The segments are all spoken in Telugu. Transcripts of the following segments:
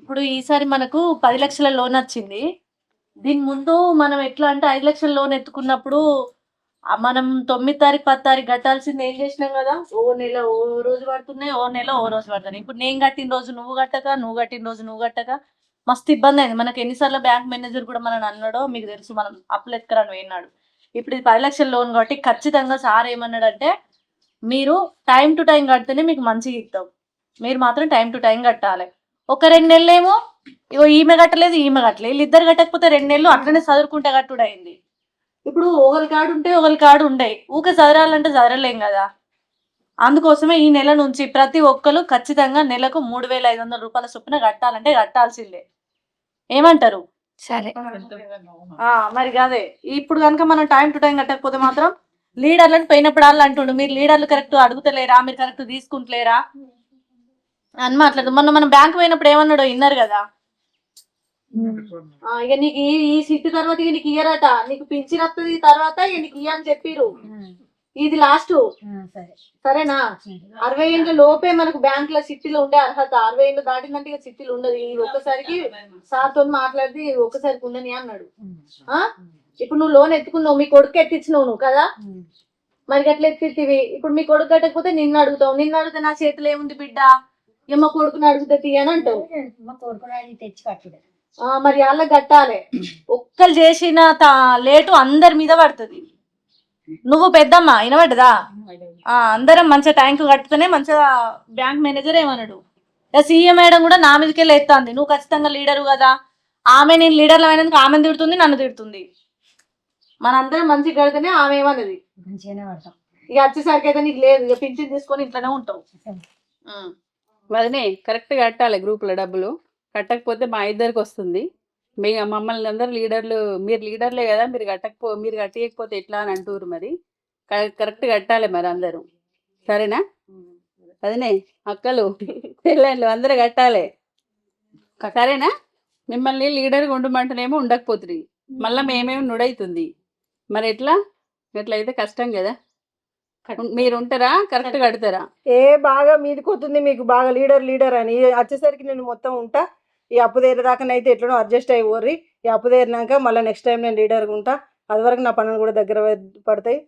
ఇప్పుడు ఈసారి మనకు పది లక్షల లోన్ వచ్చింది. దీని ముందు మనం ఎట్లా అంటే ఐదు లక్షల లోన్ ఎత్తుకున్నప్పుడు ఆ మనం తొమ్మిది తారీఖు పది తారీఖు కట్టాల్సింది ఏం చేసినాం కదా? ఓ నెల ఓ రోజు పడుతున్నాయి ఓ నెల ఓ రోజు పడుతున్నాయి. ఇప్పుడు నేను కట్టిన రోజు నువ్వు కట్టక నువ్వు కట్టిన రోజు నువ్వు కట్టక మస్తు ఇబ్బంది అయింది. మనకి ఎన్నిసార్లు బ్యాంక్ మేనేజర్ కూడా మనల్ని అన్నాడో మీకు తెలుసు మనం అప్పులు ఎత్తుకరాని పోయినాడు ఇప్పుడు ఇది పది లక్షల లోన్ కాబట్టి ఖచ్చితంగా సార్ ఏమన్నాడంటే మీరు టైం టు టైం కడితేనే మీకు మంచిగా ఇస్తాం. మీరు మాత్రం టైం టు టైం కట్టాలి. ఒక రెండు నెలలు ఏమో ఇగో ఈమె కట్టలేదు ఈమె కట్టలేదు వీళ్ళిద్దరు కట్టకపోతే రెండు నెలలు అట్లనే చదువుకుంటే కట్టుడు అయింది ఇప్పుడు ఒకరి కాడు ఉంటే ఒకరి కాడు ఉండయి ఊకే చదరాలంటే చదరలేం కదా. అందుకోసమే ఈ నెల నుంచి ప్రతి ఒక్కరు ఖచ్చితంగా నెలకు మూడు వేల ఐదు వందల రూపాయల చొప్పున కట్టాలంటే కట్టాల్సిందే. ఏమంటారు? సరే. ఆ, మరి అదే ఇప్పుడు కనుక మనం టైం టు టైం కట్టకపోతే మాత్రం లీడర్లను పోయినప్పుడు వాళ్ళు అంటుండు మీరు లీడర్లు కరెక్ట్ అడుగుతలేరా మీరు కరెక్ట్ తీసుకుంటలేరా? అని మాట్లాడదు మొన్న మనం బ్యాంక్ పోయినప్పుడు ఏమన్నాడో విన్నారు కదా? ఆ, ఇక నీకు ఈ ఈ సీట్ తర్వాత ఇక నీకు ఇయ్యరట. నీకు పింఛన్ వస్తుంది తర్వాత ఇక నీకు ఇయ్య అని చెప్పిరు ఇది లాస్ట్ సరే. సరేనా? అరవై ఏళ్ళ లోపే మనకు బ్యాంక్లో సిటీలో ఉండే అర్హత. అరవై ఏళ్ళు దాటిందంటే ఇక సిటీలో ఉండదు. ఈ ఒక్కసారికి సార్తో మాట్లాడి ఒక్కసారికి ఉండని అన్నాడు. ఆ? ఇప్పుడు నువ్వు లోన్ ఎత్తుకున్నావు. మీ కొడుకు ఎత్తిచ్చినావు నువ్వు కదా? మరి అట్లా ఎత్తివి ఇప్పుడు మీ కొడుకు కట్టకపోతే నిన్ను అడుగుతావు. నిన్ను అడిగితే నా చేతిలో ఏముంది బిడ్డ? ఏమో కొడుకుని అడుగుతా తీయని అంటావు? మా కొడుకుని తెచ్చి కట్టుడే. ఆ, మరి వాళ్ళకి కట్టాలి ఒక్కరు చేసిన తా- లేటు అందరి మీద పడుతుంది. నువ్వు పెద్దమ్మ వినబడ్డదా? ఆ, అందరం మంచిగా ట్యాంక్ కట్టుతూనే మంచిగా బ్యాంక్ మేనేజర్ ఏమన్నాడు? సీఎం మేడం కూడా నా మీదకే లేస్తుంది నువ్వు ఖచ్చితంగా లీడరు కదా. ఆమె నేను లీడర్లు అయినందుకు ఆమె తిడుతుంది నన్ను తిడుతుంది. మనందరం మంచిగా కడితేనే ఆమె ఏమన్నది? మంచిగానే పడతాం. ఇక వచ్చేసరికి అయితే నీకు లేదు. ఇక పింఛన్ తీసుకొని ఇంట్లోనే ఉంటావు. వదినే కరెక్ట్ కట్టాలి గ్రూప్లో డబ్బులు. కట్టకపోతే మా ఇద్దరికి వస్తుంది. మీ మమ్మల్ని అందరు లీడర్లు మీరు లీడర్లే కదా మీరు కట్టకపో మీరు కట్టకపోతే ఎట్లా అని అంటారు మరి. కరెక్ట్ కట్టాలి మరి అందరూ. సరేనా? వదినే అక్కలు పిల్లలు అందరూ కట్టాలి. సరేనా? మిమ్మల్ని లీడర్గా ఉండమంటేనేమో ఉండకపోతుంది మళ్ళీ మేమేమి నుడైతుంది. మరి ఎట్లా? ఎట్లయితే కష్టం కదా. మీరు ఉంటారా? కరెక్ట్ కడతారా? ఏ బాగా మీదికి వస్తుంది మీకు బాగా లీడర్ లీడర్ అని. వచ్చేసరికి నేను మొత్తం ఉంటా. ఈ అప్పు తీరేదాకానైతే ఎట్లనో అడ్జస్ట్ అయ్యి ఊర్రి ఈ అప్పు తీరినాక మళ్ళీ నెక్స్ట్ టైం నేను లీడర్గా ఉంటా. అది వరకు నా పనులు కూడా దగ్గర పడతాయి.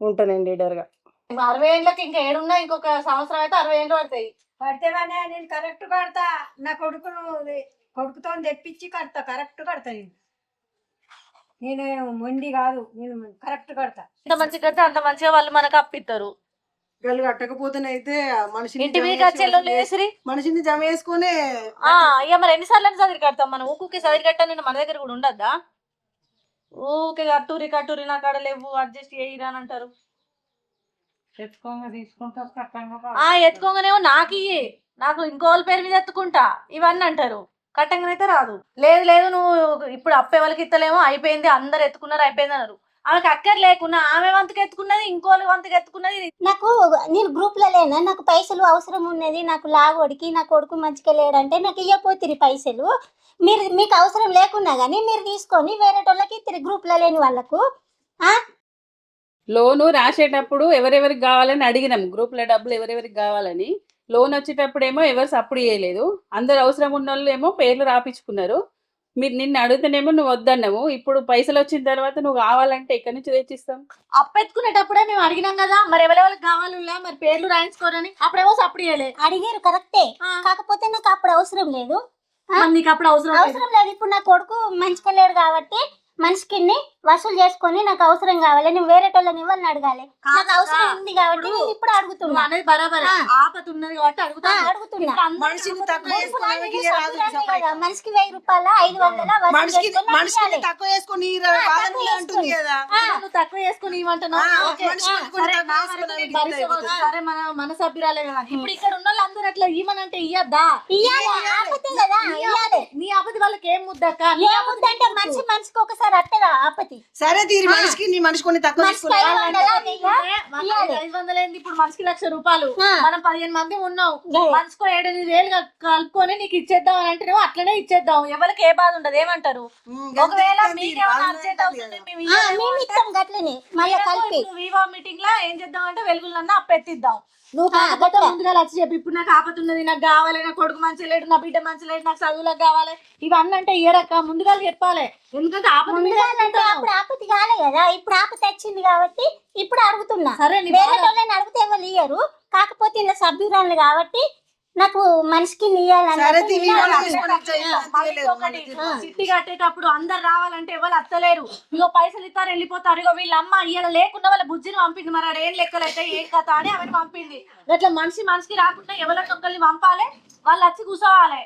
ఉంటా నేను లీడర్గా. అరవై ఏళ్ళకి ఇంకా ఏడున్నా ఇంకొక సంవత్సరం అయితే అరవై ఏళ్ళు పడతాయి. పడితేవానే నేను కరెక్ట్ కడతా. నా కొడుకును కొడుకుతో తెప్పించి కడతా. కరెక్ట్ కడతా నేను. నేను మొండి కాదు నేను కరెక్ట్ కడతా. ఎంత మంచిగా కడితే అంత మంచిగా వాళ్ళు మనకు అప్పిస్తారు గల్లు కట్టకపోతేనైతే మనిషిని ఇంటి మీద వేసిరి మనిషిని జమ చేసుకునే ఆ, ఇక మరి ఎన్నిసార్లు చదివి కడతాం మనం? ఊకుకి చదివి కట్టాను మన దగ్గర కూడా ఉండద్దా? ఊకే కట్టూరి కట్టూరి నా కాడ లేవు అడ్జస్ట్ చేయరా అని అంటారు. ఆ ఎత్తుకోగానేమో నాకు ఇయ్యి. నాకు ఇంకో వాళ్ళ పేరు మీద ఎత్తుకుంటా. ఇవన్నీ అంటారు. కట్టంగానైతే రాదు. లేదు లేదు నువ్వు ఇప్పుడు అప్పే వాళ్ళకి ఇత్తలేమో అయిపోయింది అందరు ఎత్తుకున్నారు అయిపోయింది అన్నారు. ఆమెకి అక్కర్ లేకున్నా ఆమె వంతుకు ఎత్తుకున్నది ఇంకోళ్ళ వంతుకు ఎత్తుకున్నది నాకు నేను గ్రూప్లో లేనా? నాకు పైసలు అవసరం ఉన్నది నాకు లాగోడికి నా కొడుకు మంచిగా లేడంటే నాకు ఇవ్వపోతిరి పైసలు. మీరు మీకు అవసరం లేకున్నా కానీ మీరు తీసుకొని వేరే వాళ్ళకి ఇద్దరు గ్రూప్లో లేని వాళ్ళకు. లోను రాసేటప్పుడు ఎవరెవరికి కావాలని అడిగినాం. గ్రూప్లో డబ్బులు ఎవరెవరికి కావాలని. లోన్ వచ్చేటప్పుడేమో ఎవరు సప్పుడు చేయలేదు. అందరు అవసరం ఉన్న వాళ్ళు ఏమో పేర్లు రాపించుకున్నారు మీరు నిన్ను అడిగితేనేమో నువ్వు వద్దన్నావు. ఇప్పుడు పైసలు వచ్చిన తర్వాత నువ్వు కావాలంటే ఎక్కడి నుంచి తెచ్చిస్తాం? అప్పెత్తుకునేటప్పుడే మేము అడిగినాం కదా. మరి ఎవరెవరికి కావాలి మరి పేర్లు రాయించుకోరని. అప్పుడేమో సప్పుడు చేయలే అడిగారు కరెక్టే. కాకపోతే నాకు అప్పుడు అవసరం లేదు. నీకు అప్పుడు అవసరం లేదు. అవసరం లేదు. ఇప్పుడు నా కొడుకు మంచిగా లేడు కాబట్టి మనిషికి వసూలు చేసుకొని నాకు అవసరం కావాలి. నేను వేరే వాళ్ళని ఇవ్వని అడగాలి. నాకు అవసరం ఉంది కాబట్టి నేను ఇప్పుడు అడుగుతున్నా. అనేది బరాబర్. ఆపత ఉన్నది కాబట్టి అడుగుతా అడుగుతున్నా. మనిషికి వెయ్యి రూపాయల ఐదు వందల మనిషికి. తక్కువ చేసుకుని తక్కువ అంటుంది చేసుకుని. కదా. తక్కువ సరే, మన మన సభ్యురాలే కదా. ఇప్పుడు ఇక్కడ ఉన్న వాళ్ళందరూ అట్లా ఇవ్వనంటే ఇయ్యద్దా? ఇయ్యాలి, ఆపతే కదా ఇయ్యాలి. నీ ఆపతి వాళ్ళకి ఏం ముద్దక్క? నీ ఆపతి ఏముందంటే మనిషి మనిషికి ఒకసారి అత్తదా ఆపతి సరే తీరి మనిషికి నీ మనిషి కొన్ని తక్కువ మనిషికి తీసుకుని ఐదు వందల వెయ్యి ఇయ్యాలి. ఐదు వందలు ఏంది ఇప్పుడు మనిషికి లక్ష రూపాయలు. ఆ. మనం పదిహేను మంది ఉన్నాం. గదే. మనిషికో ఏడెనిమిది వేలు కల్- కలుపుకొని నీకు ఇచ్చేద్దాం అని అంటే అట్లనే ఇచ్చేద్దాం. ఎవరికి ఏ బాధ ఉండదు. ఏమంటారు? ఒకవేళ మీకేమైనా అర్జెంట్ అవుతుంది మేము ఆ, ఇయ్యలేము మేము అంటే ఇస్తాం గట్లనే. మళ్ళీ కలిపి. వివో మీటింగ్లో ఏం చేద్దాం అంటే వెలుగులన్నా అప్పెత్తిద్దాం. నువ్వు కాకపోతే. ముందుగా వచ్చి చెప్పి. ఇప్పుడు నాకు ఆపత ఉన్నది నాకు కావాలి నా కొడుకు మంచి లేడు నా బిడ్డ మంచి లేడు నాకు చదువులకు కావాలి. ఇవన్నీ అంటే ఏడక్క ముందుగా చెప్పాలి. ఎందుకంటే ఆపద. అప్పుడు ఆపతి కాలే కదా. ఇప్పుడు ఆపతి వచ్చింది కాబట్టి ఇప్పుడు అడుగుతున్నా. సరే వేరే. వాళ్ళని అడిగితే ఎవరు ఇయ్యరు. కాకపోతే ఇలా సభ్యురాలు కాబట్టి నాకు మనిషికి చిట్టి కట్టేటప్పుడు అందరు రావాలంటే ఎవరు అత్తలేరు. ఇగో పైసలు ఇస్తారు వెళ్ళిపోతారు. ఇగో వీళ్ళ అమ్మ ఇలా లేకుండా వాళ్ళ బుజ్జిని పంపింది. మరి ఆడ ఏం లెక్కలైతే ఏం కథ అని ఆమెను పంపింది. అట్లా మనిషి మనిషికి రాకుండా ఎవరిని ఒక్కరిని పంపాలి వాళ్ళు వచ్చి కూర్చోవాలి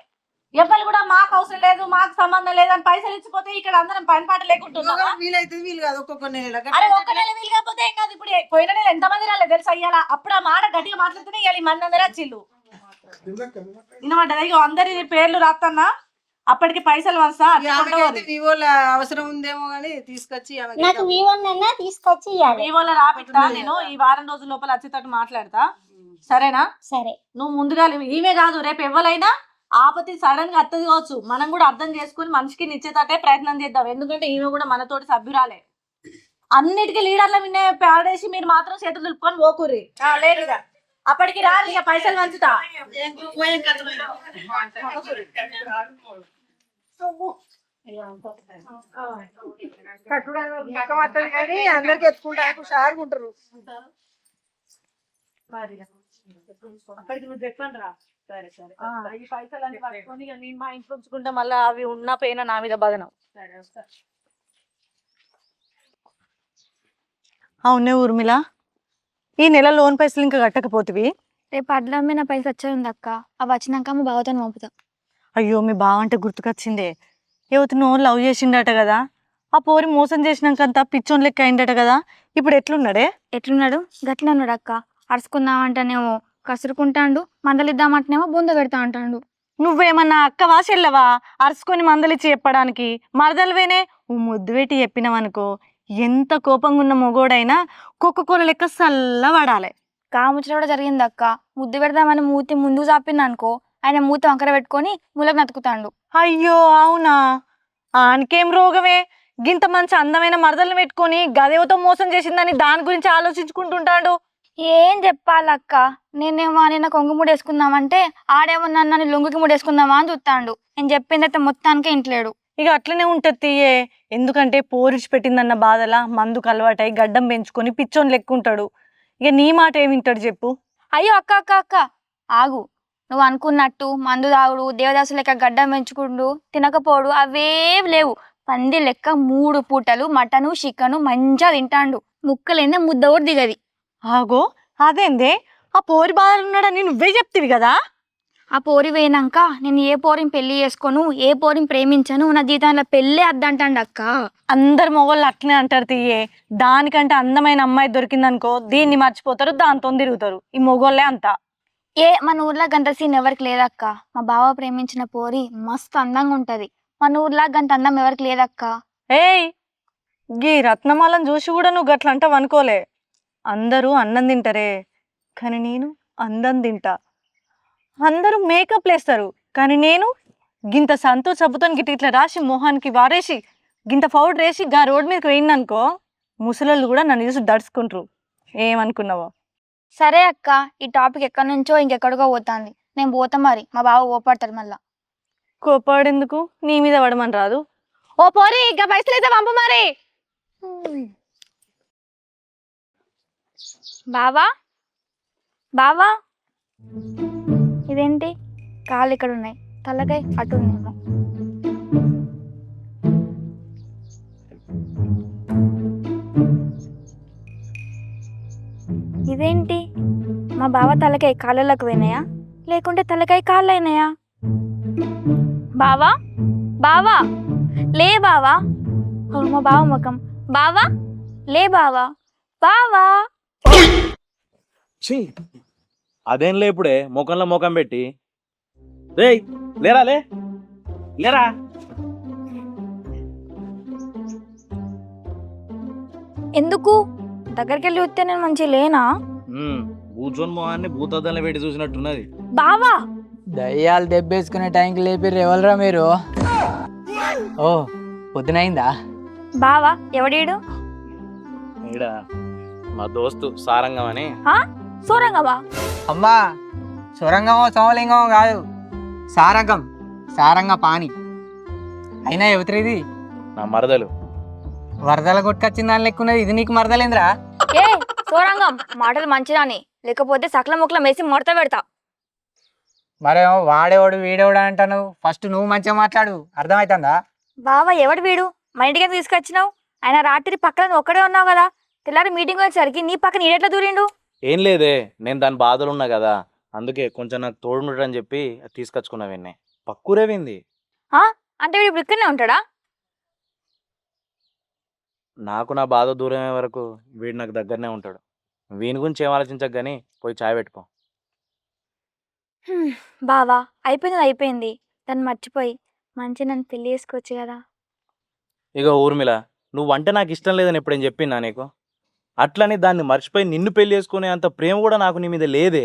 ఎవరు కూడా మాకు అవసరం లేదు మాకు సంబంధం లేదు అని పైసలు ఇచ్చిపోతే ఇక్కడ అందరం పని పాట లేకుంటున్నారా వీలైతే వీలు కాదు ఒక్కొక్క నెల అరే ఒక్క నెల వీలు కాకపోతే ఏం కాదు. ఇప్పుడు పోయిన నెల ఎంత మంది రాలేదు తెలుసా ఇయ్యాల? అప్పుడు ఆ మాట గట్టిగా మాట్లాడితేనే ఇవ్వాలి మంది అందరూ వచ్చిల్లు వినమంటది ఇగో అందరి పేర్లు రాత్తన్నా. అప్పటికి పైసలు వస్తా వివోల అవసరం ఉందేమో గానీ తీసుకొచ్చి నాకు వివోనన్నా తీసుకొచ్చి ఇయ్యాలి. వివోలో రాపిస్తా నేను ఈ వారం రోజుల లోపల వచ్చేటట్టు మాట్లాడతా. సరేనా? సరే. నువ్వు ముందుగా లేవు. ఈమె కాదు. రేపు ఎవరైనా ఆపతి సడన్గా అత్తది కావచ్చు. మనం కూడా అర్థం చేసుకుని మనిషికి నిచ్చేటట్టే ప్రయత్నం చేద్దాం. ఎందుకంటే ఈమె కూడా మనతోటి సభ్యురాలే. అన్నిటికీ లీడర్ల విన్నే పాడేసి మీరు మాత్రం చేతులు దులుపుకొని పోకుర్రి. ఆ, లేదుగా అప్పటికి రారు ఇక పైసలు వంచుతా కానీ అందరికి ఎత్తుకుంటా హుషారుగా ఉంటారు అప్పటికి నువ్వు చెప్పండి రా సరే సరే ఈ పైసలు అన్ని పట్టుకొని నేను మా ఇంట్లో ఉంచుకుంటే మళ్ళీ అవి ఉన్న పోయినా నా మీద బదనం అవునే ఊర్మిళ. ఈ నెల లోన్ పైసలు ఇంకా కట్టకపోతివి? రేపు అడ్ల మీద పైసలు వచ్చేది ఉంది అక్క అవి వచ్చినాక మా బావతో పంపుతా. అయ్యో మీ బావ అంటే గుర్తుకొచ్చిందే. యువతను లవ్ చేసిండట కదా. ఆ పోరి మోసం చేసినాకంతా పిచ్చోన్ లెక్క అయిందట కదా. ఇప్పుడు ఎట్లున్నాడే? ఎట్లున్నాడు? గట్లే ఉన్నాడు అక్క అరుచుకుందామంటేనేమో కసురుకుంటాండు మందలిద్దామంటేనేమో బుంద పెడతా అంటాడు నువ్వేమన్నా అక్కవా చెల్లవా అరుచుకొని మందలిచ్చి చెప్పడానికి. మరదలువేనే? ఓ ముద్దు పెట్టి చెప్పినావనుకో ఎంత కోపంగా ఉన్న మొగోడైనా కుక్క కూర లెక్క చల్లబడాలి కాముచ్చట కూడా జరిగింది అక్క ముద్దు పెడదామని మూతి ముందుకు చాపింది అనుకో ఆయన మూతి వంకర పెట్టుకొని ములకు నతుకుతాండు. అయ్యో అవునా? ఆనికేం రోగమే? గింత మంచి అందమైన మరదలు పెట్టుకొని గదేవతో మోసం చేసిందని దాని గురించి ఆలోచించుకుంటుంటాడు. ఏం చెప్పాలక్క? నేనేమో నిన్న కొంగు ముడేసుకుందామంటే ఆడేమో నన్ను లొంగుకి ముడేసుకుందామా అని చూస్తాండు నేను చెప్పింది అయితే మొత్తానికే ఇంట్లేడు. ఇక అట్లనే ఉంటది తీయే. ఎందుకంటే పోరిచి పెట్టిందన్న బాధల మందుకు అలవాటై గడ్డం పెంచుకొని పిచ్చోని లెక్కుంటాడు. ఇక నీ మాట ఏమి వింటాడు చెప్పు. అయ్యో అక్క అక్క అక్క. ఆగు. నువ్వు అనుకున్నట్టు మందు తాగుడు దేవదాసు లెక్క గడ్డం పెంచుకుండు తినకపోడు అవేం లేవు. పంది లెక్క మూడు పూటలు మటను చికెను మంచిగా తింటాండు. ముక్కలేందే ముద్ద కూడా దిగది. ఆగో అదేందే? ఆ పోరి బాధలు ఉన్నాడని నువ్వే చెప్తివి కదా? ఆ పోరి పోయినాక నేను ఏ పోరిని పెళ్ళి చేసుకోను ఏ పోరిని ప్రేమించను నా జీవితంలో పెళ్ళే అద్దంటాండు అక్క. అందరు మొగోళ్ళు అట్లనే అంటారు తీయే. దానికంటే అందమైన అమ్మాయి దొరికిందనుకో దీన్ని మర్చిపోతారు దాంతో తిరుగుతారు. ఈ మొగోళ్ళే అంతా. ఏ మన ఊర్లో గంట సీన్ ఎవరికి లేదక్క. మా బావ ప్రేమించిన పోరి మస్తు అందంగా ఉంటది. మన ఊర్లో గంట అందం ఎవరికి లేదక్క. ఏయ్ గీ రత్నమాలను చూసి కూడా నువ్వు గట్ల అంటావు అనుకోలే. అందరూ అన్నం తింటారే కానీ నేను అందం తింటా. అందరూ మేకప్ వేస్తారు కానీ నేను గింత సంతో చబ్బుతో గిట్ట ఇట్లా రాసి మొహానికి వారేసి గింత పౌడర్ వేసి గా రోడ్ మీదకి వేయిందనుకో ముసలోళ్ళు కూడా నన్ను చూసి దడుచుకుంటారు. ఏమనుకున్నావో? సరే అక్క ఈ టాపిక్ ఎక్కడి నుంచో ఇంకెక్కడికో పోతాంది. నేను పోతా మరి మా బావ ఓపడతాడు మళ్ళా. కోపాడెందుకు? నీ మీద పడమని రాదు. ఓ పోరి ఇంకా పైసలు అయితే పంపు మరి. బావా? బావా? ఇదేంటి? కాళ్ళు ఇక్కడ ఉన్నాయి. తలకాయ అటు ఉందేమో. ఇదేంటి? మా బావ తలకాయ కాళ్ళలోకి పోయినాయా? లేకుంటే తలకాయ కాళ్ళు అయినాయా బావా? బావా? లే బావా. మా బావ ముఖం. బావా? లే బావా. బావా? ఛీ అదేం లే ఇప్పుడే ముఖంలో ముఖం పెట్టి. రేయ్ లేరా లే? లేరా? ఎందుకు? దగ్గరికి వెళ్ళి వస్తే నేను మంచి లేనా? కూర్చొని మొహాన్ని భూతద్దంలో పెట్టి చూసినట్టున్నది. బావా! దయ్యాలు దెబ్బేసుకునే టైంకి లేపిర్రు ఎవరురా మీరు? ఓ పొద్దునైందా? బావా ఎవడీడు? ఈడ మా దోస్తు సారంగం అని. సూరంగవా అమ్మా సొరంగమో సోమలింగమో కాదు సారంగం సారంగ పాని అయినా ఎవరిది నా మరదలు. వరదల కొట్టుకొచ్చిన దాని లెక్కున్నది ఇది నీకు మరదలేంద్రా? ఏ సోరంగం మాటలు మంచిదాని. లేకపోతే సకల ముక్కల మేసి మడత పెడతా. మరేమో వాడేవాడు వీడేవాడు అంటాను ఫస్ట్ నువ్వు మంచిగా మాట్లాడు అర్థమవుతుందా బావా ఎవడు వీడు? మన ఇంటికి తీసుకొచ్చినావు? ఆయన రాత్రి పక్కన ఒక్కడే ఉన్నావు కదా? తెల్లారి మీటింగ్ వచ్చేసరికి నీ పక్కన ఈడెట్లా దూరిండు? ఏం లేదే నేను దాని బాధలు ఉన్నా కదా అందుకే కొంచెం నాకు తోడుండటని చెప్పి తీసుకొచ్చుకున్నా విన్నే పక్కూరేవింది అంటే వీడు ఇప్పుడు ఇక్కడనే ఉంటాడా? నాకు నా బాధ దూరమే వరకు వీడు నాకు దగ్గరనే ఉంటాడు. వీని గురించి ఏం ఆలోచించక కానీ పోయి చాయ్ పెట్టుకో. హ్మ్, బావా అయిపోయింది అయిపోయింది. దాన్ని మర్చిపోయి మంచి నన్ను పెళ్ళి చేసుకోవచ్చు కదా. ఇక ఊర్మిళ నువ్వంటే నాకు ఇష్టం లేదని ఎప్పుడేం చెప్పినా నీకు? అట్లని దాన్ని మర్చిపోయి నిన్ను పెళ్ళి చేసుకునే అంత ప్రేమ కూడా నాకు నీ మీద లేదే.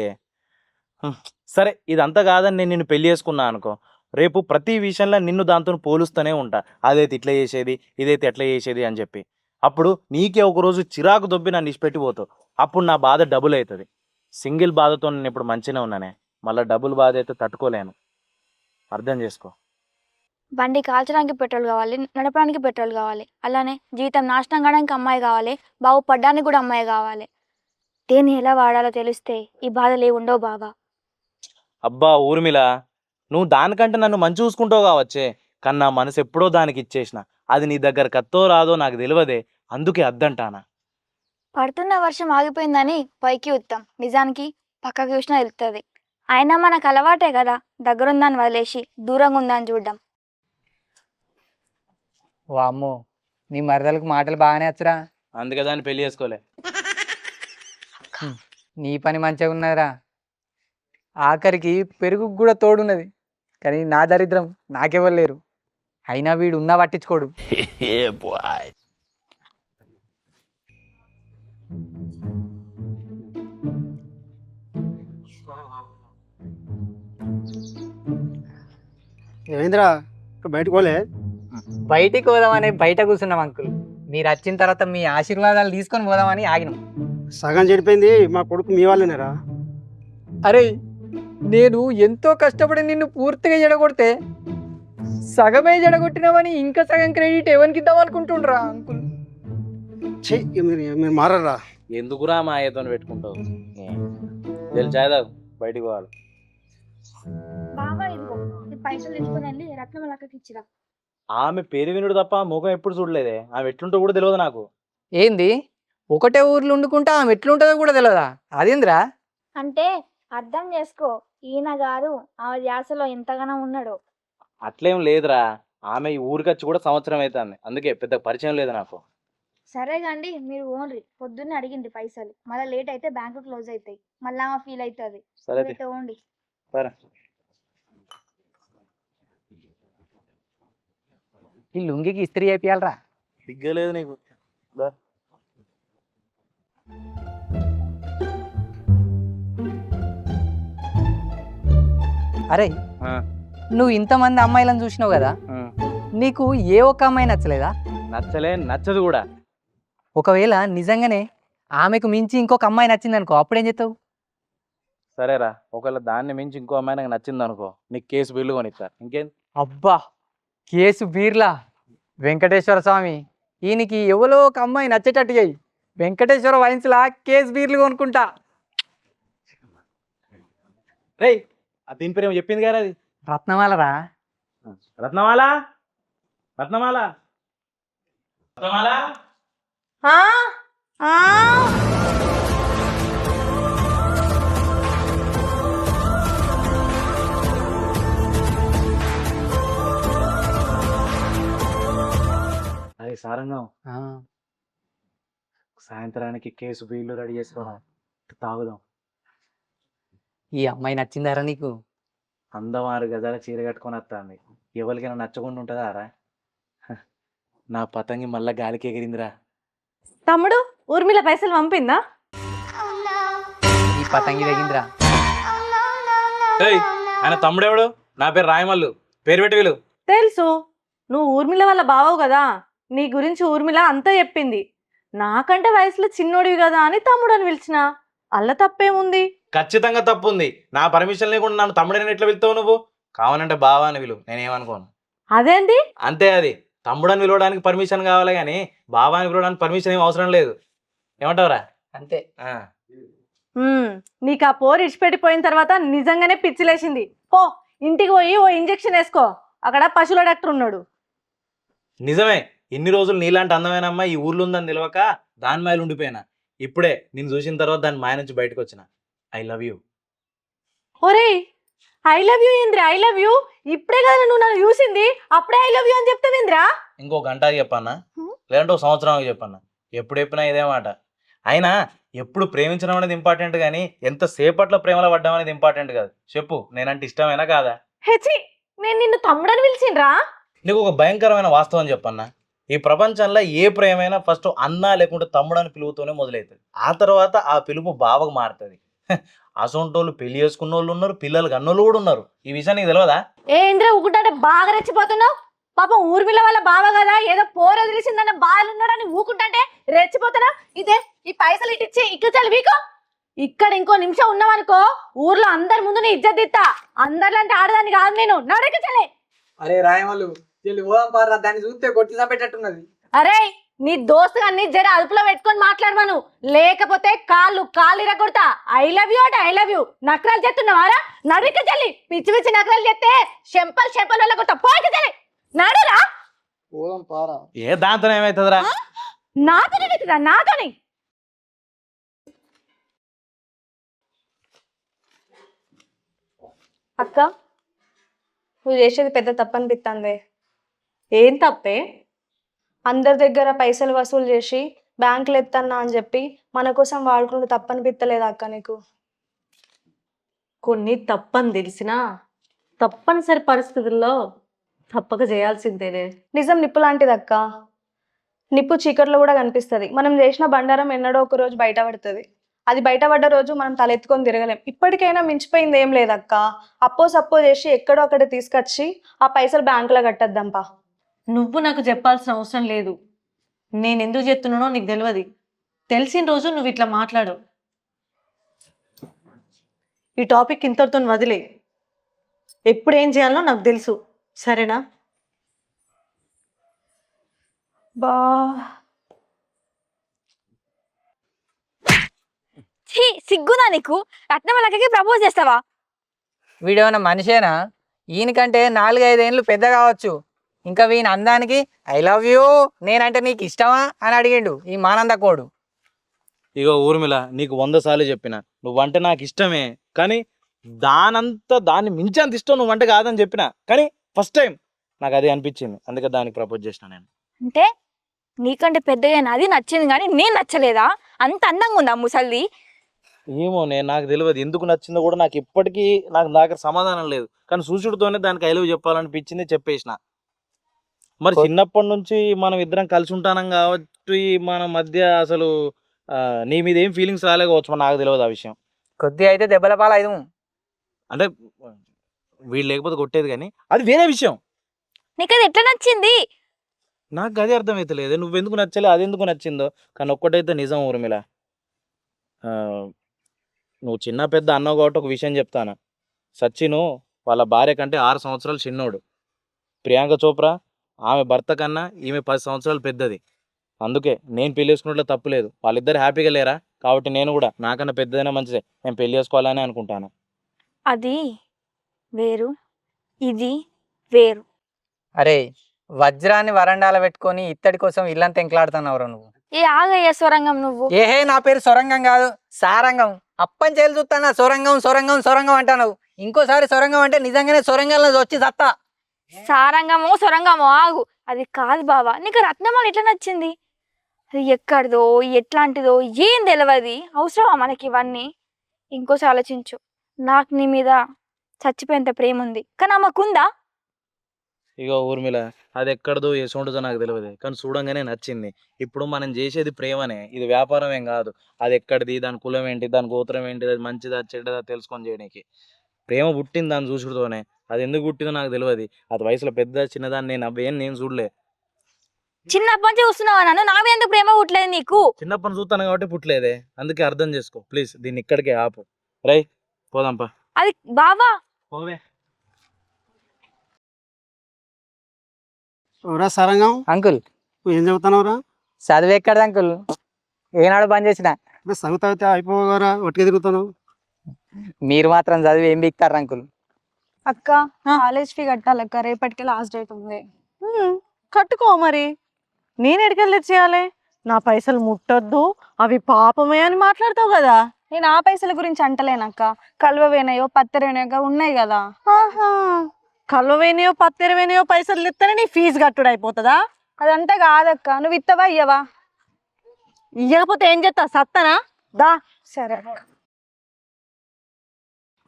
సరే ఇదంతా కాదని నేను నిన్ను పెళ్ళి చేసుకున్నా అనుకో రేపు ప్రతి విషయంలో నిన్ను దాంతో పోలుస్తూనే ఉంటా. అదైతే ఇట్లా చేసేది ఇదైతే ఎట్లా చేసేది అని చెప్పి. అప్పుడు నీకే ఒకరోజు చిరాకు దొబ్బి నన్ను ఇచ్చిపెట్టిపోతావు. అప్పుడు నా బాధ డబుల్ అవుతుంది. సింగిల్ బాధతో నేను ఇప్పుడు మంచిగా ఉన్నానే. మళ్ళీ డబుల్ బాధ అయితే తట్టుకోలేను. అర్థం చేసుకో. బండి కాల్చడానికి పెట్రోల్ కావాలి నడపడానికి పెట్రోల్ కావాలి. అలానే జీవితం నాశనం కావడానికి అమ్మాయి కావాలి బాగుపడడానికి కూడా అమ్మాయి కావాలి. దేన్ని ఎలా వాడాలో తెలిస్తే ఈ బాధలు ఏ ఉండవు బావా. అబ్బా ఊర్మిళ నువ్వు దానికంటే నన్ను మంచి చూసుకుంటావు కావచ్చే. కానీ నా మనసు ఎప్పుడో దానికి ఇచ్చేసిన. అది నీ దగ్గర కత్తో రాదో నాకు తెలియదే. అందుకే అద్దంటానా. పడుతున్న వర్షం ఆగిపోయిందని పైకి ఉత్తాం నిజానికి పక్కకి చూసినా వెళ్తుంది అయినా మనకు అలవాటే కదా దగ్గరుందని వదిలేసి దూరంగా ఉందని చూడ్డం. వామ్మో నీ మరదలకు మాటలు బాగానే వచ్చరా. అందుకే దాన్ని పెళ్ళి చేసుకోలే. నీ పని మంచిగా ఉన్నదిరా. ఆఖరికి పెరుగు కూడా తోడున్నది. కానీ నా దరిద్రం నాకెవరు లేరు. అయినా వీడు ఉన్నా పట్టించుకోడు. ఏమైందిరా? ఇక్కడ బయటకు పోదామని బయట కూర్చున్నాం అంకుల్. మీరు వచ్చిన తర్వాత మీ ఆశీర్వాదాలు తీసుకొని పోదామని ఆగినాం. సగం చెడిపోయింది మా కొడుకు మీ వాళ్ళనేరా? అరే నేను ఎంతో కష్టపడి నిన్ను పూర్తిగా జడగొడితే సగమే జడగొట్టినామని ఇంకా సగం క్రెడిట్ ఎవరికి ఇద్దాం అనుకుంటుండ్రా అంకుల్? ఛీ ఇక మీరు మీరు మారరా ఎందుకురా మా అయ్యతో పెట్టుకుంటావు? తెలిసాదా బయటికి పోవాలి. బాబా ఇదిగో పైసలు తీసుకుని వెళ్ళి రత్నం లక్కకి ఇచ్చిరా. ఆమె పేరు వినుడు తప్ప ముఖం ఎప్పుడు చూడలేదే. ఆమె ఎట్లుంటో కూడా తెలియదు నాకు. ఏంది? ఒకటే ఊర్లో వండుకుంటా ఆమె ఎట్లుంటుందో కూడా తెలియదా అదేంద్రా? అంటే అర్థం చేసుకో ఈయన గారు ఆమె ధ్యాసలో ఎంతగానో ఉన్నాడు. అట్లేం లేదురా. ఆమె ఈ ఊరికొచ్చి కూడా సంవత్సరం అవుతుంది అందుకే పెద్ద పరిచయం లేదు నాకు. సరే కండి మీరు ఓన్రి. పొద్దున్నే అడిగింది పైసలు. మళ్ళీ లేట్ అయితే బ్యాంకు క్లోజ్ అవుతాయి మళ్ళీ ఆమె ఫీల్ అవుతుంది సరే ఓన్డి సరే. ఈ లుంగికి ఇస్త్రీ అయిపోయాలరా సిగ్గలేదు నీకు. అరే ఆ. నువ్వు ఇంతమంది అమ్మాయిలను చూసినావు కదా? ఆ. నీకు ఏ ఒక్క అమ్మాయి నచ్చలేదా? నచ్చలే నచ్చదు కూడా. ఒకవేళ నిజంగానే ఆమెకు మించి ఇంకొక అమ్మాయి నచ్చింది అనుకో అప్పుడేం చేస్తావు? సరేరా ఒకవేళ దాన్ని మించి ఇంకో అమ్మాయి నాకు నచ్చింది అనుకో నీకు కేసు బిల్లు కొనిస్తారు ఇంకేం? అబ్బా! కేసు బీర్లా వెంకటేశ్వర స్వామి. ఈయనకి ఎవరో ఒక అమ్మాయి నచ్చేటట్టు చేయి. వెంకటేశ్వర వైన్స్లా కేసు బీర్లు కొనుక్కుంటా. రేయ్ ఆ దీని పేరు ఏమో చెప్పింది కదా అది. రత్నమాలరా రత్నమాల? రత్నమాల? రత్నమాల? సారంగం. సాయంత్రానికి కేసు బిల్లు రెడీ చేసుకోవడం తాగుదాం. ఈ అమ్మాయి నచ్చిందారా నీకు? అందం ఆరు గజాల చీర కట్టుకొని వస్తుంది. ఎవరికైనా నచ్చకుండా ఉంటుందా రా? నా పతంగి మళ్ళా గాలికి ఎగిరిందిరా. తమ్ముడు ఊర్మిళ పైసలు పంపిందా? ఈ పతంగి తగిందిరా ఏయ్ ఆయన తమ్ముడెవడు? నా పేరు రాయమల్లు. పేరు పెట్టి వీలు తెలుసు. నువ్వు ఊర్మిళ వాళ్ళ బావవు కదా? నీ గురించి ఊర్మిళ అంతా చెప్పింది. నాకంటే వయసులో చిన్నోడివి కదా అని తమ్ముడు అని పిలిచిన అల్ల తప్పేముంది? ఖచ్చితంగా తప్పు ఉంది నా పర్మిషన్ లేకుండా నన్ను తమ్ముడని ఎట్లా పిలుస్తావు నువ్వు? కావాలంటే బావా అని పిలువు. నేనేమనుకోను అదేంటి అంతే అది. తమ్ముడని పిలవడానికి పర్మిషన్ కావాలి కానీ బావా అని పిలవడానికి పర్మిషన్ ఏం అవసరం లేదు. ఏమంటావురా? అంతే. నీకు ఆ పోరు ఇడిచిపెట్టిపోయిన తర్వాత నిజంగానే పిచ్చిలేసింది పో ఇంటికి పోయి ఓ ఇంజెక్షన్ వేసుకో. అక్కడ పశువుల డాక్టర్ ఉన్నాడు. నిజమే. ఇన్ని రోజులు నీలాంటి అందమైన అమ్మాయి ఈ ఊర్లో ఉందని తెలియక దాని మాయలు ఉండిపోయినా. ఇప్పుడే నేను చూసిన తర్వాత దాని మాయ నుంచి బయటకు వచ్చిన. I love you. ఒరే ఐ లవ్ యూ ఏంద్రా? I love you? ఇప్పుడే కదా నువ్వు నన్ను చూసింది? అప్పుడే ఐ లవ్ యూ అని చెప్తావేంద్రా ఇంకో గంట చెప్పన్నా. లేదంటే ఒక సంవత్సరం చెప్పన్నా. ఎప్పుడు చెప్పినా ఇదే మాట. అయినా ఎప్పుడు ప్రేమించడం అనేది ఇంపార్టెంట్ కానీ ఎంత సేపట్లో ప్రేమలో పడ్డం అనేది ఇంపార్టెంట్ కాదు. చెప్పు నేనంటే ఇష్టమేనా కాదా? హెచి నేను నిన్ను తమ్ముడని పిలిచిండ్రా? నీకు ఒక భయంకరమైన వాస్తవం చెప్పన్నా. ఈ ప్రపంచంలో ఏ ప్రేమైనా ఫస్ట్ అన్న లేకుంటే తమ్ముడు అని పిలుపుతోనే మొదలవుతుంది ఆ తర్వాత ఆ పిలుపు బావకు మారుతుంది. అసొంటోళ్ళు పెళ్ళి చేసుకున్న వాళ్ళు ఉన్నారు పిల్లలు కన్నోళ్ళు కూడా ఉన్నారు. ఈ విషయం నీకు తెలియదా ఏ ఇంద్ర ఊకుంటే బాగా రెచ్చిపోతున్నావు? పాపం ఊర్మిళ వాళ్ళ బావ కదా ఏదో పోరు వదిలేసిందన్న బాధలు ఉన్నాడని ఊకుంటే రెచ్చిపోతున్నా ఇదే ఈ పైసలు ఇట్టిచ్చి ఇక్కడ చల్లి వీకో. ఇక్కడ ఇంకో నిమిషం ఉన్నావనుకో ఊర్లో అందరి ముందు నీ ఇజ్జత్ ఇస్తా అందరిలాంటి ఆడదాన్ని కాదు నేను. నడక చలే అరే రాయమల్లు వీళ్ళు పోదాం పారా దాన్ని చూస్తే కొట్టి చంపేటట్టున్నది. అరే నీ దోస్తు అన్ని జర అదుపులో పెట్టుకొని మాట్లాడమను. లేకపోతే కాళ్ళు కాళ్ళు ఇరగొడతా. ఐ లవ్ యూ అంటే ఐ లవ్ యూ నకరాలు చేస్తున్నావారా నడిక చల్లి పిచ్చి పిచ్చి నకరాలు చేస్తే చెంపలు చెంపలు వల్ల కొడతా. చల్లి నడురా. పోదాం పారా ఏ దాంతో ఏమవుతుందిరా నాతోనే అవుతుందా నాతోనే. అక్క నువ్వు చేసేది పెద్ద తప్పు అనిపిస్తుంది ఏం తప్పే? అందరి దగ్గర పైసలు వసూలు చేసి బ్యాంకులు ఎత్తన్నా అని చెప్పి మన కోసం వాడుకుంటూ తప్పనిపిత్తలేదు అక్క నీకు? కొన్ని తప్పని తెలిసినా తప్పనిసరి పరిస్థితుల్లో తప్పక చేయాల్సిందేనే నిజం నిప్పు లాంటిది అక్క. నిప్పు చీకట్లో కూడా కనిపిస్తుంది. మనం చేసిన బండారం ఎన్నడో ఒక రోజు బయటపడుతుంది. అది బయటపడ్డ రోజు మనం తలెత్తుకొని తిరగలేం. ఇప్పటికైనా మించిపోయింది ఏం లేదక్క. అప్పో సప్పో చేసి ఎక్కడో అక్కడ తీసుకొచ్చి ఆ పైసలు బ్యాంకులో కట్టద్దాంపా నువ్వు నాకు చెప్పాల్సిన అవసరం లేదు. నేను ఎందుకు చెప్తున్నానో నీకు తెలియదు తెలిసిన రోజు నువ్వు ఇట్లా మాట్లాడు. ఈ టాపిక్ ఇంతటితో వదిలే. ఎప్పుడు ఏం చేయాలో నాకు తెలుసు. సరేనా? బా. ఛీ సిగ్గుదా నీకు? రత్నమలకి ప్రపోజ్ చేస్తావా? వీడేమన్నా మనిషేనా? ఈయనకంటే నాలుగైదేళ్ళు పెద్ద కావచ్చు. ఇంకా వీని అందానికి ఐ లవ్ యూ నేనంటే నీకు ఇష్టమా? అని అడిగిండు ఈ మానంద కోడు ఇగో ఊర్మిళ నీకు వంద సార్లు చెప్పిన నువ్వంటే నాకు ఇష్టమే కానీ దానంతా దాన్ని మించి అంత ఇష్టం నువ్వంటే కాదని చెప్పిన కానీ ఫస్ట్ టైం నాకు అదే అనిపించింది. అందుకే దానికి ప్రపోజ్ చేసిన నేను. అంటే నీకంటే పెద్దగా అది నచ్చింది కానీ నేను నచ్చలేదా? అంత అందంగా ఉందా ముసల్ది? ఏమో నేను నాకు తెలియదు. ఎందుకు నచ్చిందో కూడా నాకు ఇప్పటికీ నాకు దగ్గర సమాధానం లేదు. కానీ సూచుడుతోనే దానికి ఐలవ్ చెప్పాలనిపించింది చెప్పేసిన. మరి చిన్నప్పటి నుంచి మనం ఇద్దరం కలిసి ఉంటానం కాబట్టి మన మధ్య అసలు నీ మీద ఏం ఫీలింగ్స్ రాలేకపోవచ్చు నాకు తెలియదు ఆ విషయం. కొద్దిగా అయితే దెబ్బల పాలైదు. అంటే వీళ్ళు లేకపోతే కొట్టేది కానీ అది వేరే విషయం. నీకు అది ఎట్లా నచ్చింది? నాకు అదే అర్థమవుతలేదు నువ్వెందుకు నచ్చలే అది ఎందుకు నచ్చిందో. కానీ ఒక్కటైతే నిజం ఊర్మిళ. నువ్వు చిన్న పెద్ద అన్నావు కాబట్టి ఒక విషయం చెప్తాను. సచిను వాళ్ళ భార్య కంటే ఆరు సంవత్సరాలు చిన్నోడు. ప్రియాంక చోప్రా ఆమె భర్త కన్నా ఈమె పది సంవత్సరాలు పెద్దది. అందుకే నేను పెళ్ళి చేసుకున్నట్లు తప్పులేదు వాళ్ళిద్దరు హ్యాపీగా లేరా? కాబట్టి నేను కూడా నాకన్నా పెద్దదైనా మంచిదే. నేను పెళ్ళి చేసుకోవాలని అనుకుంటాను. అది వేరు. ఇది వేరు. అరే వజ్రాన్ని వరండాల పెట్టుకొని ఇత్తడి కోసం ఇల్లంతా ఎంకలాడుతున్నావురా నువ్వు? ఏ ఆగయ్య స్వరంగం నువ్వు. ఏహే నా పేరు సొరంగం కాదు సారంగం. అప్పని చేలు చూస్తానా సొరంగం సొరంగం సొరంగం అంటావు ఇంకోసారి సొరంగం అంటే నిజంగానే సొరంగంలో వచ్చి సత్తా. సారంగమో సొరంగమో ఆగు. అది కాదు బావా నీకు రత్నమాల ఎట్లా నచ్చింది? అది ఎక్కడిదో ఎట్లాంటిదో ఏం తెలియదు అవసరమా మనకి ఇవన్నీ? ఇంకోసారి ఆలోచించు. నాకు నీ మీద చచ్చిపోయేంత ప్రేమ ఉంది కానీ ఆమెకుందా? ఇక ఊర్మిళ అది ఎక్కడదో ఎసుంటుందో నాకు తెలియదు కానీ చూడంగానే నచ్చింది. ఇప్పుడు మనం చేసేది ప్రేమనే. ఇది వ్యాపారం ఏం కాదు. అది ఎక్కడిది దాని కులం ఏంటి దాని గోత్రం ఏంటి అది మంచిదా చెడ్డదా తెలుసుకొని చేయడానికి. ప్రేమ పుట్టింది దాన్ని చూసుడుతోనే. అది ఎందుకు పుట్టిందో నాకు తెలియదు అది వయసులో పెద్ద చిన్నదాన్ని నేను అవ్వేం నేను చూడలే. చిన్నప్పటి నుంచి చూస్తున్నావా నన్ను? నా మీద ఎందుకు ప్రేమ పుట్టలేదు నీకు? చిన్నప్పటి నుంచి చూస్తాను కాబట్టి పుట్టలేదే. అందుకే అర్థం చేసుకో. ప్లీజ్ దీన్ని ఇక్కడికే ఆపు. రై పోదాంపా అది బావా? పోవే. ఓరా సరంగం? అంకుల్. నువ్వు ఏం చదువుతున్నావురా? చదువు ఎక్కడది అంకుల్? ఏనాడు బంద్ చేసిన? అంటే చదువుతా అయితే అయిపోగారా ఒట్టిగా తిరుగుతున్నావు. మీరు మాత్రం చదివి ఏం బిక్తారు అంకుల్? అక్క కాలేజ్ ఫీ కట్టాలక్క రేపటికి లాస్ట్ డేట్ ఉంది. కట్టుకో మరి. నేను ఎడికెళ్ళి చేయాలి నా పైసలు ముట్టొద్దు. అవి పాపమే అని మాట్లాడతావు కదా. నేను ఆ పైసల గురించి అంటలేనక్క కలువవేనాయో పత్తరేనాయో ఉన్నాయి కదా. ఆహా. కళ్ళవేనియో పత్తెరవేనియో పైసలు ఇస్తేనే నీ ఫీజు కట్టుడు అయిపోతుందా? అదంతా కాదక్క. నువ్వు ఇత్తవా ఇయ్యవా? ఇవ్వకపోతే ఏం చేస్తా సత్తనా? దా. సరే అక్క.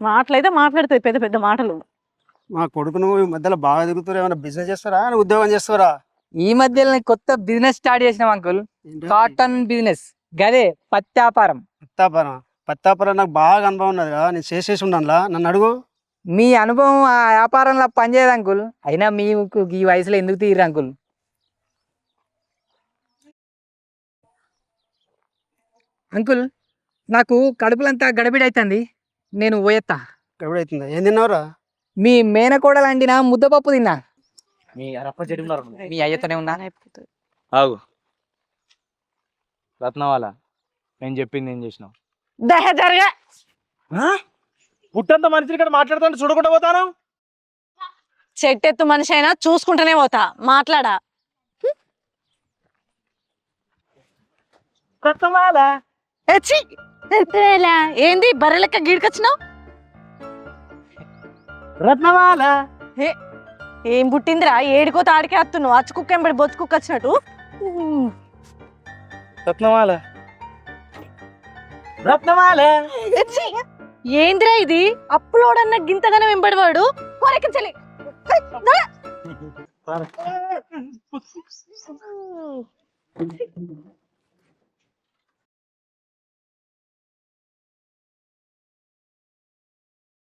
మాటలైతే మాట్లాడుతాయి పెద్ద పెద్ద మాటలు. మా కొడుకు నువ్వు ఈ మధ్యలో బాగా తిరుగుతారు ఏమైనా బిజినెస్ చేస్తారా? ఉద్యోగం చేస్తారా? ఈ మధ్యలో నేను కొత్త బిజినెస్ స్టార్ట్ చేసినాం అంకుల్ కాటన్ బిజినెస్ గదే పత్తి వ్యాపారం పత్తాపురం పత్తాపురం నాకు బాగా అనుభవం ఉన్నది కదా. నేను చేసేసి ఉన్నానులా. నన్ను అడుగు. మీ అనుభవం ఆ వ్యాపారంలో పనిచేయదు అంకుల్ అయినా మీకు ఈ వయసులో ఎందుకు తీయరు అంకుల్ అంకుల్ నాకు కడుపులంతా గడబిడి అవుతుంది నేను పోయేత్తా. ఎప్పుడైతుందా? ఏం తిన్నావురా? మీ మేనకోడలు అండిన ముద్దపప్పు తిన్నా. మీ అరప్ప చెడు మీ అయ్యతోనే ఉన్నా ఆగు. రత్నవాల నేను చెప్పింది ఏం చేసినావు? దహ జరగా. పుట్టంత మనిషి ఇక్కడ మాట్లాడుతుంటే చూడకుండా పోతాను? చెట్టెత్తు మనిషి అయినా చూసుకుంటూనే పోతా. మాట్లాడా! ఎత్తేలా. ఏంది? బర్రె లెక్క గీడికొచ్చినావు? రత్నమాల ఏం పుట్టిందిరా? ఏడికో తాడికే వస్తున్నావు అచ్చు కుక్క ఎంబడి బొచ్చు కుక్క వచ్చినట్టు. రత్నమాల రత్నమాల! ఏందిరా ఇది? అప్పులోడన్న గింతగానే వెంబడివాడు కొరకించలే.